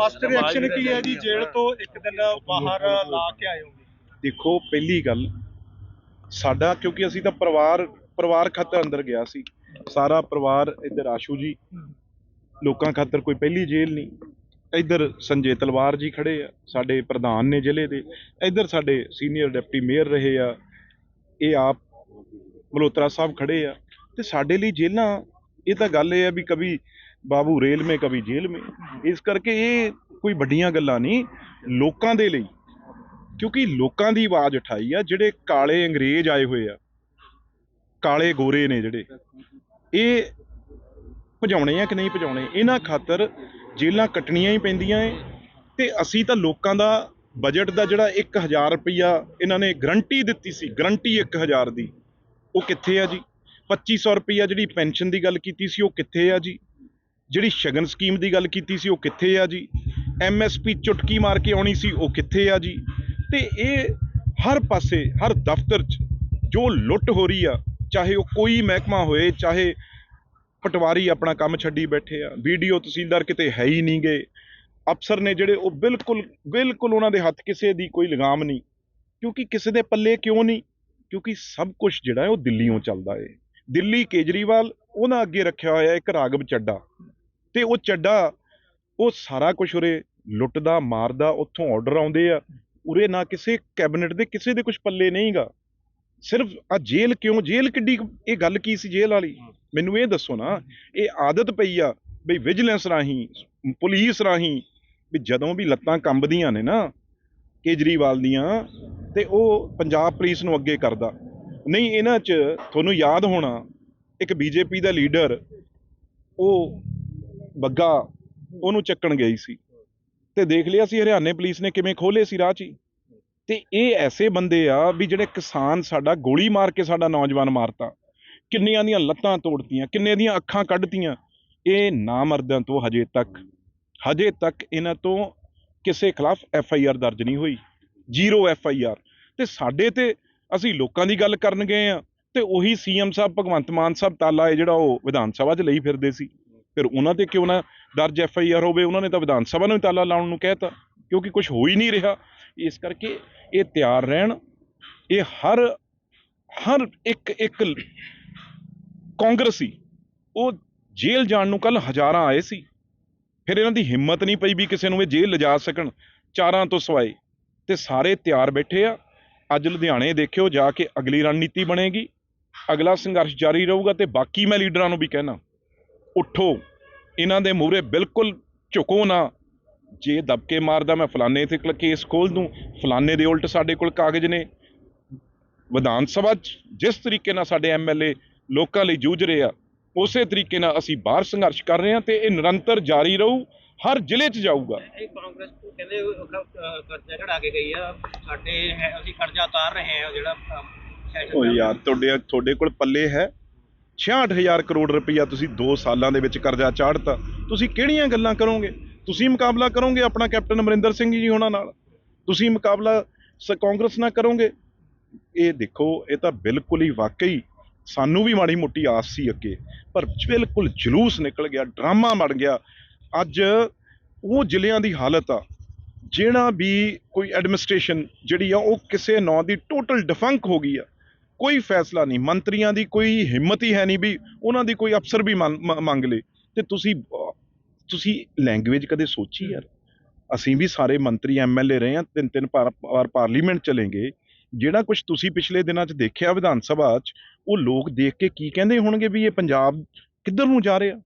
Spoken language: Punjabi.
ਫਾਸਟ ਰਿਐਕਸ਼ਨ ਕੀ ਹੈ ਜੀ? ਜੇਲ੍ਹ ਤੋਂ ਇੱਕ ਦਿਨ ਬਾਹਰ ਲਾ ਕੇ ਆਏ ਹੋ ਦੇਖੋ ਪਹਿਲੀ ਗੱਲ ਸਾਡਾ ਕਿਉਂਕਿ ਅਸੀਂ ਤਾਂ ਪਰਿਵਾਰ ਪਰਿਵਾਰ ਖਾਤਰ ਅੰਦਰ ਗਿਆ ਸੀ। ਸਾਰਾ ਪਰਿਵਾਰ ਇੱਧਰ ਆਸ਼ੂ ਜੀ ਲੋਕਾਂ ਖਾਤਰ ਕੋਈ ਪਹਿਲੀ ਜੇਲ੍ਹ ਨਹੀਂ। ਇੱਧਰ ਸੰਜੇ ਤਲਵਾਰ ਜੀ ਖੜੇ ਆ ਸਾਡੇ ਪ੍ਰਧਾਨ ਨੇ ਜ਼ਿਲ੍ਹੇ ਦੇ। ਇੱਧਰ ਸਾਡੇ ਸੀਨੀਅਰ ਡਿਪਟੀ ਮੇਅਰ ਰਹੇ ਆ। ਇਹ ਆਪ ਮਲਹੋਤਰਾ ਸਾਹਿਬ ਖੜੇ ਆ। ਤੇ ਸਾਡੇ ਲਈ ਜੇਲ੍ਹਾਂ ਇਹ ਤਾਂ ਗੱਲ ਇਹ ਆ ਵੀ ਕभी ਬਾਬੂ ਰੇਲ ਮੇ ਕभी ਜੇਲ੍ਹ ਮੇ। ਇਸ ਕਰਕੇ ਇਹ ਕੋਈ ਵੱਡੀਆਂ ਗੱਲਾਂ ਨਹੀਂ, ਲੋਕਾਂ ਦੇ ਲਈ। ਕਿਉਂਕਿ ਲੋਕਾਂ ਦੀ ਆਵਾਜ਼ ਉਠਾਈ ਆ, ਜਿਹੜੇ ਕਾਲੇ ਅੰਗਰੇਜ਼ ਆਏ ਹੋਏ ਆ। ਕਾਲੇ ਗੋਰੇ ਨੇ ਜਿਹੜੇ। ਇਹ ਭਜਾਉਣੇ ਆ ਕਿ ਨਹੀਂ ਭਜਾਉਣੇ? ਇਹਨਾਂ ਖਾਤਰ ਜੇਲਾਂ ਕੱਟਣੀਆਂ ਹੀ ਪੈਂਦੀਆਂ ਏ। ਤੇ ਅਸੀਂ ਤਾਂ ਲੋਕਾਂ ਦਾ ਬਜਟ ਦਾ ਜਿਹੜਾ 1000 ਰੁਪਈਆ ਇਹਨਾਂ ਨੇ ਗਰੰਟੀ ਦਿੱਤੀ ਸੀ। ਗਰੰਟੀ 1000 ਦੀ। ਉਹ ਕਿੱਥੇ ਆ ਜੀ? 2500 ਰੁਪਈਆ ਜਿਹੜੀ ਪੈਨਸ਼ਨ ਦੀ ਗੱਲ ਕੀਤੀ ਸੀ, ਉਹ ਕਿੱਥੇ ਆ ਜੀ? ਜਿਹੜੀ ਸ਼ਗਨ ਸਕੀਮ ਦੀ ਗੱਲ ਕੀਤੀ ਸੀ, ਉਹ ਕਿੱਥੇ ਆ ਜੀ? ਐਮਐਸਪੀ ਚੁਟਕੀ ਮਾਰ ਕੇ ਆਉਣੀ ਸੀ, ਉਹ ਕਿੱਥੇ ਆ ਜੀ? ਤੇ ਇਹ ਹਰ ਪਾਸੇ, ਹਰ ਦਫ਼ਤਰ 'ਚ ਜੋ ਲੁੱਟ ਹੋ ਰਹੀ ਆ, ਚਾਹੇ ਉਹ ਕੋਈ ਮਹਿਕਮਾ ਹੋਏ, ਚਾਹੇ ਪਟਵਾਰੀ ਆਪਣਾ ਕੰਮ ਛੱਡੀ ਬੈਠੇ ਆ, ਵੀਡੀਓ ਤਹਿਸੀਲਦਾਰ ਕਿਤੇ ਹੈ ਹੀ ਨਹੀਂ ਗਏ ਅਫਸਰ ਨੇ ਜਿਹੜੇ ਉਹ ਬਿਲਕੁਲ ਬਿਲਕੁਲ ਉਹਨਾਂ ਦੇ ਹੱਥ ਕਿਸੇ ਦੀ ਕੋਈ ਲਗਾਮ ਨਹੀਂ, ਕਿਉਂਕਿ ਕਿਸੇ ਦੇ ਪੱਲੇ ਕਿਉਂ ਨਹੀਂ? ਕਿਉਂਕਿ ਸਭ ਕੁਝ ਜਿਹੜਾ ਹੈ ਉਹ ਦਿੱਲੀੋਂ ਚੱਲਦਾ ਏ। ਦਿੱਲੀ ਕੇਜਰੀਵਾਲ, ਉਹਨਾਂ ਅੱਗੇ ਰੱਖਿਆ ਹੋਇਆ ਇੱਕ ਰਾਗਵ ਚੱਡਾ। ਤੇ ਉਹ ਚੱਡਾ, ਉਹ ਸਾਰਾ ਕੁਝ ਉਰੇ ਲੁੱਟਦਾ, ਮਾਰਦਾ, ਉੱਥੋਂ ਆਰਡਰ ਆਉਂਦੇ ਆ। ਉਰੇ ਨਾ ਕਿਸੇ ਕੈਬਨਿਟ ਦੇ, ਕਿਸੇ ਦੇ ਕੁਝ ਪੱਲੇ ਨਹੀਂਗਾ। ਸਿਰਫ ਆ ਜੇਲ੍ਹ ਕਿਉਂ, ਜੇਲ੍ਹ ਕਿੱਡੀ ਇਹ ਗੱਲ ਕੀ ਸੀ ਜੇਲ੍ਹ ਵਾਲੀ? ਮੈਨੂੰ ਇਹ ਦੱਸੋ ਨਾ, ਇਹ ਆਦਤ ਪਈ ਆ ਬਈ ਵਿਜੀਲੈਂਸ ਰਾਹੀਂ ਪੁਲਿਸ ਰਾਹੀਂ, ਵੀ ਜਦੋਂ ਵੀ ਲੱਤਾਂ ਕੰਬਦੀਆਂ ਨੇ ਨਾ, ਕੇਜਰੀਵਾਲ ਦੀਆਂ, ਤੇ ਉਹ ਪੰਜਾਬ ਪੁਲਿਸ ਨੂੰ ਅੱਗੇ ਕਰਦਾ। ਨਹੀਂ, ਇਹਨਾਂ 'ਚ ਤੁਹਾਨੂੰ ਯਾਦ ਹੋਣਾ, ਇੱਕ ਬੀਜੇਪੀ ਦਾ ਲੀਡਰ ਉਹ ਬੱਗਾ ਉਹਨੂੰ ਚੱਕਣ ਗਈ ਸੀ। ਤੇ ਦੇਖ ਲਿਆ ਸੀ ਹਰਿਆਣੇ ਪੁਲਿਸ ਨੇ ਕਿਵੇਂ ਖੋਲੇ ਸੀ ਰਾਹ 'ਚ ਹੀ। ਤੇ ਇਹ ਐਸੇ ਬੰਦੇ ਆ ਵੀ ਜਿਹੜੇ ਕਿਸਾਨ ਸਾਡਾ ਗੋਲੀ ਮਾਰ ਕੇ ਸਾਡਾ ਨੌਜਵਾਨ ਮਾਰਤਾ। ਕਿੰਨੀਆਂ ਦੀਆਂ ਲੱਤਾਂ ਤੋੜਤੀਆਂ, ਕਿੰਨੇ ਦੀਆਂ ਅੱਖਾਂ ਕੱਢਤੀਆਂ। ਇਹ ਨਾ ਨਾਮਰਦਾਂ ਤੋਂ ਹਜੇ ਤੱਕ ਹਜੇ ਤੱਕ ਇਹਨਾਂ ਤੋਂ ਕਿਸੇ ਖਿਲਾਫ ਐਫ ਆਈ ਆਰ ਦਰਜ ਨਹੀਂ ਹੋਈ। Zero F I R. ਤੇ ਸਾਡੇ ਤੇ ਅਸੀਂ ਲੋਕਾਂ ਦੀ ਗੱਲ ਕਰਨ ਗਏ ਆ। ਤੇ ਉਹੀ ਸੀਐਮ ਸਾਹਿਬ, ਭਗਵੰਤ ਮਾਨ ਸਾਹਿਬ ਤਾਲਾ ਹੈ ਜਿਹੜਾ ਉਹ ਵਿਧਾਨ ਸਭਾ 'ਚ ਲਈ ਫਿਰਦੇ ਸੀ। ਫਿਰ ਉਹਨਾਂ ਤੇ ਕਿਉਂ ਨਾ ਦਰਜ ਐਫ ਆਈ ਆਰ ਹੋਵੇ, ਉਹਨਾਂ ਨੇ ਤਾਂ ਵਿਧਾਨ ਸਭਾ ਨੂੰ ਹੀ ਤਾਲਾ ਲਾਉਣ ਨੂੰ ਕਹਿਤਾ, ਕਿਉਂਕਿ ਕੁਝ ਹੋ ਹੀ ਨਹੀਂ ਰਿਹਾ। ਇਸ ਕਰਕੇ ਇਹ ਤਿਆਰ ਰਹਿਣ, ਇਹ ਹਰ ਹਰ ਇੱਕ ਇੱਕ ਕਾਂਗਰਸੀ ਉਹ ਜੇਲ੍ਹ ਜਾਣ ਨੂੰ ਕੱਲ ਹਜ਼ਾਰਾਂ ਆਏ ਸੀ। ਫਿਰ ਇਹਨਾਂ ਦੀ ਹਿੰਮਤ ਨਹੀਂ ਪਈ ਵੀ ਕਿਸੇ ਨੂੰ ਇਹ ਜੇਲ੍ਹ ਲਿਜਾ ਸਕਣ, ਚਾਰਾਂ ਤੋਂ ਸਵਾਏ। ਤੇ ਸਾਰੇ ਤਿਆਰ ਬੈਠੇ ਆ। ਅੱਜ ਲੁਧਿਆਣੇ ਦੇਖਿਓ, ਜਾ ਕੇ ਅਗਲੀ ਰਣਨੀਤੀ ਬਣੇਗੀ। ਅਗਲਾ ਸੰਘਰਸ਼ ਜਾਰੀ ਰਹੂਗਾ ਤੇ ਬਾਕੀ ਮੈਂ ਲੀਡਰਾਂ ਨੂੰ ਵੀ ਕਹਿਣਾ। ਉੱਠੋ। ਇਹਨਾਂ ਦੇ ਮੂਹਰੇ ਬਿਲਕੁਲ ਝੁਕੋ ਨਾ। ਜੇ ਦਬਕੇ ਮਾਰਦਾ ਮੈਂ ਫਲਾਣੇ ਤੇ ਕੇਸ ਖੋਲ ਦੂੰ। ਫਲਾਣੇ ਦੇ ਉਲਟ ਸਾਡੇ ਕੋਲ ਕਾਗਜ਼ ਨੇ। ਵਿਧਾਨ ਸਭਾ 'ਚ ਜਿਸ ਤਰੀਕੇ ਨਾਲ ਸਾਡੇ ਐਮਐਲਏ ਲੋਕਾਂ ਲਈ ਜੂਝ ਰਹੇ ਆ ਉਸੇ ਤਰੀਕੇ ਨਾਲ ਅਸੀਂ ਬਾਹਰ ਸੰਘਰਸ਼ ਕਰ ਰਹੇ ਹਾਂ ਤੇ ਇਹ ਨਿਰੰਤਰ ਜਾਰੀ ਰਹੂ। ਹਰ ਜ਼ਿਲ੍ਹੇ 'ਚ ਜਾਊਗਾ। ਇਹ ਕਾਂਗਰਸ ਤੋਂ ਕਹਿੰਦੇ ਉਹ ਕਰਜ਼ਾ ਚੜਾ ਕੇ ਗਈ ਆ। ਸਾਡੇ ਅਸੀਂ ਕਰਜ਼ਾ ਉਤਾਰ ਰਹੇ ਹਾਂ ਜਿਹੜਾ ਦਾ। ਯਾਰ ਤੁਹਾਡੇ ਤੁਹਾਡੇ ਕੋਲ ਪੱਲੇ ਹੈ। 66000 ਕਰੋੜ ਰੁਪਈਆ ਤੁਸੀਂ 2 ਸਾਲਾਂ ਦੇ ਵਿੱਚ ਕਰਜ਼ਾ ਚਾੜਤਾ। ਤੁਸੀਂ ਕਿਹੜੀਆਂ ਗੱਲਾਂ ਕਰੋਗੇ? ਤੁਸੀਂ ਮੁਕਾਬਲਾ ਕਰੋਗੇ ਆਪਣਾ ਕੈਪਟਨ ਅਮਰਿੰਦਰ ਸਿੰਘ ਜੀ ਹੋਣਾ ਨਾਲ? ਤੁਸੀਂ ਮੁਕਾਬਲਾ ਸ ਕਾਂਗਰਸ ਨਾਲ ਕਰੋਗੇ? ਇਹ ਦੇਖੋ, ਇਹ ਤਾਂ ਬਿਲਕੁਲ ਹੀ ਵਾਕਈ ਸਾਨੂੰ ਵੀ ਮਾੜੀ ਮੋਟੀ ਆਸ ਸੀ ਅੱਗੇ, ਪਰ ਬਿਲਕੁਲ ਜਲੂਸ ਨਿਕਲ ਗਿਆ, ਡਰਾਮਾ ਮੜ ਗਿਆ। ਅੱਜ ਉਹ ਜ਼ਿਲ੍ਹਿਆਂ ਦੀ ਹਾਲਤ ਆ, ਜਿਹੜਾ ਵੀ ਕੋਈ ਐਡਮਿਨਿਸਟ੍ਰੇਸ਼ਨ ਜਿਹੜੀ ਆ, ਉਹ ਕਿਸੇ ਨਾਂ ਦੀ ਟੋਟਲ ਡਿਫੰਕ ਹੋ ਗਈ ਆ। ਕੋਈ ਫੈਸਲਾ ਨਹੀਂ, ਮੰਤਰੀਆਂ ਦੀ ਕੋਈ ਹਿੰਮਤ ਹੀ ਹੈ ਨਹੀਂ ਵੀ ਉਹਨਾਂ ਦੀ ਕੋਈ ਅਫਸਰ ਵੀ ਮੰਨ- ਮੰਗ ਲੇ। ਤੇ ਤੁਸੀਂ ਤੁਸੀਂ ਲੈਂਗੁਏਜ ਕਦੇ ਸੋਚੀ ਯਾਰ? ਅਸੀਂ ਵੀ ਸਾਰੇ ਮੰਤਰੀ ਐਮਐਲਏ ਰਹੇ ਆ ਤਿੰਨ ਤਿੰਨ ਵਾਰ ਵਾਰ ਪਾਰਲੀਮੈਂਟ ਚਲੇਂਗੇ। ਜਿਹੜਾ ਕੁਝ ਤੁਸੀਂ ਪਿਛਲੇ ਦਿਨਾਂ 'ਚ ਦੇਖਿਆ ਵਿਧਾਨ ਸਭਾ 'ਚ, ਉਹ ਲੋਕ ਦੇਖ ਕੇ ਕੀ ਕਹਿੰਦੇ ਹੋਣਗੇ ਵੀ ਇਹ ਪੰਜਾਬ ਕਿੱਧਰ ਨੂੰ ਜਾ ਰਿਹਾ?